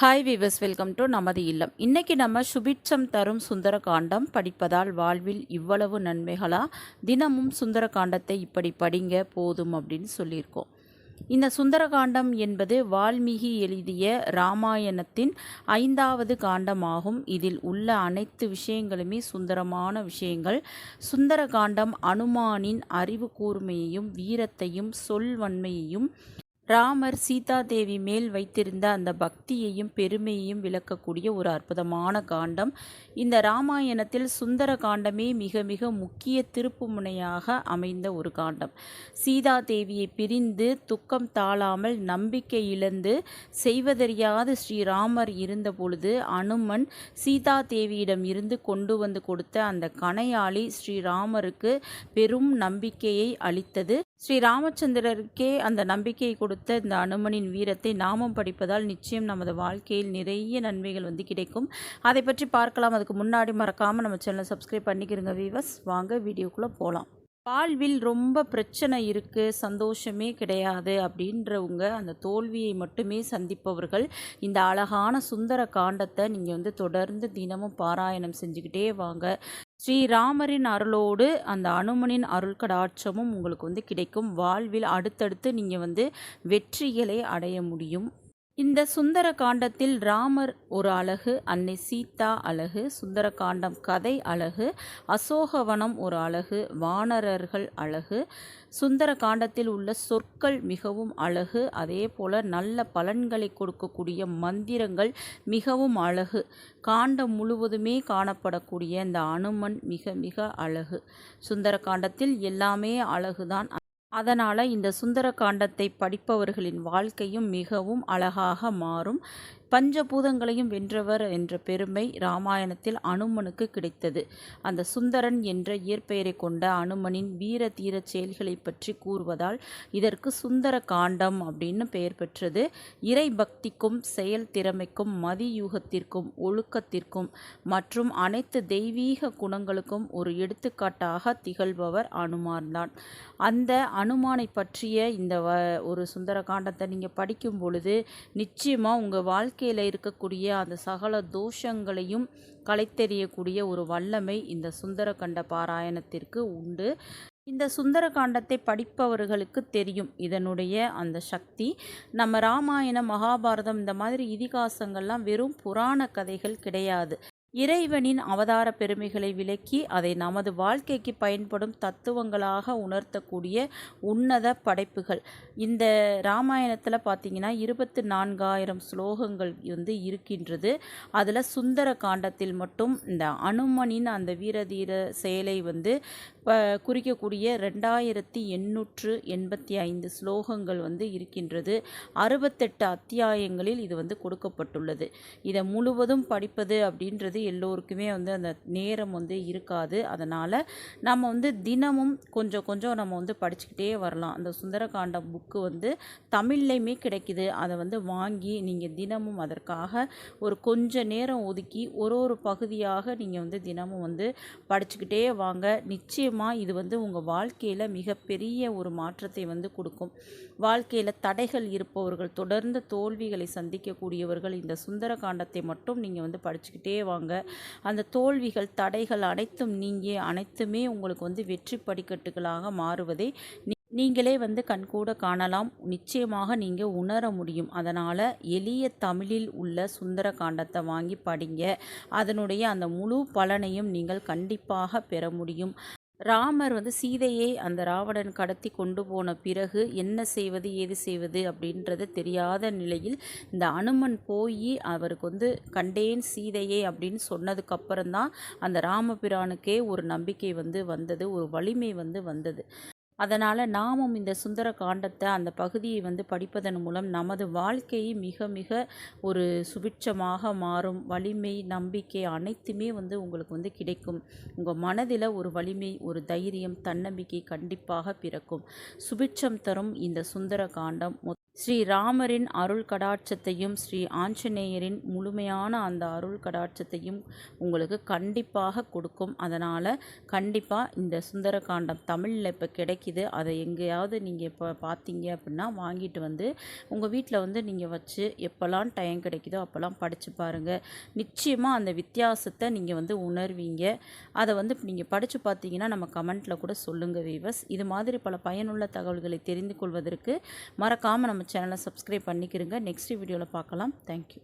Hi viewers welcome to நமது இல்லம். இன்றைக்கி நம்ம சுபிட்சம் தரும் சுந்தர காண்டம் படிப்பதால் வாழ்வில் இவ்வளவு நன்மைகளா? தினமும் சுந்தர காண்டத்தை இப்படி படிங்க போதும் அப்படின்னு சொல்லியிருக்கோம். இந்த சுந்தரகாண்டம் என்பது வால்மீகி எழுதிய ராமாயணத்தின் ஐந்தாவது காண்டமாகும். இதில் உள்ள அனைத்து விஷயங்களுமே சுந்தரமான விஷயங்கள். சுந்தர காண்டம் அனுமானின் அறிவு கூர்மையையும் வீரத்தையும் சொல்வன்மையையும் ராமர் சீதா தேவி மேல் வைத்திருந்த அந்த பக்தியையும் பெருமையையும் விளக்கக்கூடிய ஒரு அற்புதமான காண்டம். இந்த ராமாயணத்தில் சுந்தர காண்டமே மிக மிக முக்கிய திருப்பு முனையாக அமைந்த ஒரு காண்டம். சீதா தேவியை பிரிந்து துக்கம் தாழாமல் நம்பிக்கை இழந்து செய்வதறியாது ஸ்ரீராமர் இருந்த பொழுது அனுமன் சீதா தேவியிடம் இருந்து கொண்டு வந்து கொடுத்த அந்த கணையாளி ஸ்ரீராமருக்கு பெரும் நம்பிக்கையை அளித்தது. ஸ்ரீ ராமச்சந்திரருக்கே அந்த நம்பிக்கையை கொடுத்த இந்த அனுமனின் வீரத்தை நாமம் படிப்பதால் நிச்சயம் நமது வாழ்க்கையில் நிறைய நன்மைகள் வந்து கிடைக்கும். அதை பற்றி பார்க்கலாம். அதுக்கு முன்னாடி மறக்காமல் நம்ம சேனலை சப்ஸ்கிரைப் பண்ணிக்கிறோங்க வீவர்ஸ் வாங்க வீடியோக்குள்ளே போகலாம் வாழ்வில் ரொம்ப பிரச்சனை இருக்குது சந்தோஷமே கிடையாது அப்படின்றவங்க அந்த தோல்வியை மட்டுமே சந்திப்பவர்கள். இந்த அழகான சுந்தர காண்டத்தை நீங்கள் வந்து தொடர்ந்து தினமும் பாராயணம் செஞ்சுக்கிட்டே வாங்க. ஸ்ரீராமரின் அருளோடு அந்த அனுமனின் அருள் கடாட்சமும் உங்களுக்கு வந்து கிடைக்கும். வாழ்வில் அடுத்தடுத்து நீங்கள் வந்து வெற்றிகளை அடைய முடியும். இந்த சுந்தர காண்டத்தில் ராமர் ஒரு அழகு அன்னை சீதா அழகு சுந்தர காண்டம் கதை அழகு அசோகவனம் ஒரு அழகு வானரர்கள் அழகு சுந்தர காண்டத்தில் உள்ள சொற்கள் மிகவும் அழகு அதே போல் நல்ல பலன்களை கொடுக்கக்கூடிய மந்திரங்கள் மிகவும் அழகு. காண்டம் முழுவதுமே காணப்படக்கூடிய இந்த அனுமன் மிக மிக அழகு. சுந்தர காண்டத்தில் எல்லாமே அழகுதான். அதனால் இந்த சுந்தர காண்டத்தை படிப்பவர்களின் வாழ்க்கையும் மிகவும் அழகாக மாறும். பஞ்சபூதங்களையும் வென்றவர் என்ற பெருமை ராமாயணத்தில் அனுமனுக்கு கிடைத்தது. அந்த சுந்தரன் என்ற இயற்பெயரை கொண்ட அனுமனின் வீர தீர செயல்களை பற்றி கூறுவதால் இதற்கு சுந்தர காண்டம் அப்படின்னு பெயர் பெற்றது. இறை பக்திக்கும் செயல் திறமைக்கும் மதியூகத்திற்கும் ஒழுக்கத்திற்கும் மற்றும் அனைத்து தெய்வீக குணங்களுக்கும் ஒரு எடுத்துக்காட்டாக திகழ்பவர் அனுமான்தான் அந்த அனுமானை பற்றிய இந்த ஒரு சுந்தர காண்டத்தை நீங்கள் படிக்கும் பொழுது நிச்சயமாக உங்கள் வாழ்க்கை வாழ்க்கையில் இருக்கக்கூடிய அந்த சகல தோஷங்களையும் களைத்தெறியக்கூடிய ஒரு வல்லமை இந்த சுந்தரகண்ட பாராயணத்திற்கு உண்டு. இந்த சுந்தர காண்டத்தை படிப்பவர்களுக்கு தெரியும் இதனுடைய அந்த சக்தி. நம்ம ராமாயணம் மகாபாரதம் இந்த மாதிரி இதிகாசங்கள்லாம் வெறும் புராண கதைகள் கிடையாது. இறைவனின் அவதார பெருமைகளை விளக்கி அதை நமது வாழ்க்கைக்கு பயன்படும் தத்துவங்களாக உணர்த்தக்கூடிய உன்னத படைப்புகள். இந்த ராமாயணத்தில் பார்த்தீங்கன்னா இருபத்தி நான்காயிரம் ஸ்லோகங்கள் வந்து இருக்கின்றது. அதில் சுந்தர காண்டத்தில் மட்டும் இந்த அனுமனின் அந்த வீரதீர செயலை வந்து குறிக்கக்கூடிய ரெண்டாயிரத்தி எண்ணூற்று எண்பத்தி ஐந்து ஸ்லோகங்கள் வந்து இருக்கின்றது. அறுபத்தெட்டு அத்தியாயங்களில் இது வந்து கொடுக்கப்பட்டுள்ளது. இதை முழுவதும் படிப்பது அப்படின்றது எல்லோருக்குமே வந்து அந்த நேரம் வந்து இருக்காது. அதனால் நம்ம வந்து தினமும் கொஞ்சம் கொஞ்சம் நம்ம வந்து படிச்சுக்கிட்டே வரலாம். அந்த சுந்தரகாண்டம் புக்கு வந்து தமிழ்லையுமே கிடைக்குது. அதை வந்து வாங்கி நீங்கள் தினமும் அதற்காக ஒரு கொஞ்ச நேரம் ஒதுக்கி ஒரு ஒரு பகுதியாக நீங்கள் வந்து தினமும் வந்து படிச்சுக்கிட்டே வாங்க. நிச்சயம் நிச்சயமாக இது வந்து உங்கள் வாழ்க்கையில் மிகப்பெரிய ஒரு மாற்றத்தை வந்து கொடுக்கும். வாழ்க்கையில் தடைகள் இருப்பவர்கள் தொடர்ந்து தோல்விகளை சந்திக்கக்கூடியவர்கள் இந்த சுந்தர காண்டத்தை மட்டும் நீங்கள் வந்து படிச்சுக்கிட்டே வாங்க. அந்த தோல்விகள் தடைகள் அனைத்தும் நீங்கி அனைத்துமே உங்களுக்கு வந்து வெற்றி படிக்கட்டுகளாக மாறுவதை நீங்களே வந்து கண்கூட காணலாம். நிச்சயமாக நீங்கள் உணர முடியும். அதனால் எளிய தமிழில் உள்ள சுந்தர காண்டத்தை வாங்கி படிங்க. அதனுடைய அந்த முழு பலனையும் நீங்கள் கண்டிப்பாக பெற முடியும். ராமர் வந்து சீதையை அந்த ராவணன் கடத்தி கொண்டு போன பிறகு என்ன செய்வது ஏது செய்வது அப்படின்றது தெரியாத நிலையில் இந்த அனுமன் போய் அவருக்கு வந்து கண்டேன் சீதையை அப்படின்னு சொன்னதுக்கப்புறம் தான் அந்த ராமபிரானுக்கே ஒரு நம்பிக்கை வந்து வந்தது ஒரு வலிமை வந்து வந்தது. அதனால் நாமும் இந்த சுந்தர காண்டத்தை அந்த பகுதியை வந்து படிப்பதன் மூலம் நமது வாழ்க்கையை மிக மிக ஒரு சுபிட்சமாக மாறும். வலிமை நம்பிக்கை அனைத்துமே வந்து உங்களுக்கு வந்து கிடைக்கும். உங்கள் மனதில் ஒரு வலிமை ஒரு தைரியம் தன்னம்பிக்கை கண்டிப்பாக பிறக்கும். சுபிட்சம் தரும் இந்த சுந்தர காண்டம். ஸ்ரீ ராமரின் அருள் கடாட்சத்தையும் ஸ்ரீ ஆஞ்சநேயரின் முழுமையான அந்த அருள் கடாட்சத்தையும் உங்களுக்கு கண்டிப்பாக கொடுக்கும். அதனால் கண்டிப்பாக இந்த சுந்தரகாண்டம் தமிழில் இப்போ கிடைக்கிது. அதை எங்கேயாவது நீங்கள் இப்போ பார்த்தீங்க அப்படின்னா வாங்கிட்டு வந்து உங்கள் வீட்டில் வந்து நீங்கள் வச்சு எப்போல்லாம் டைம் கிடைக்குதோ அப்போல்லாம் படித்து பாருங்கள் நிச்சயமாக அந்த வித்தியாசத்தை நீங்கள் வந்து உணர்வீங்க. அதை வந்து நீங்கள் படித்து பார்த்தீங்கன்னா நம்ம கமெண்ட்டில் கூட சொல்லுங்கள் வீவர்ஸ் இது மாதிரி பல பயனுள்ள தகவல்களை தெரிந்து கொள்வதற்கு மறக்காமல் நம்ம நம்ம சேனலை சப்ஸ்கிரைப் பண்ணிக்கிறங்க நெக்ஸ்ட் வீடியோவில் பார்க்கலாம். தேங்க்யூ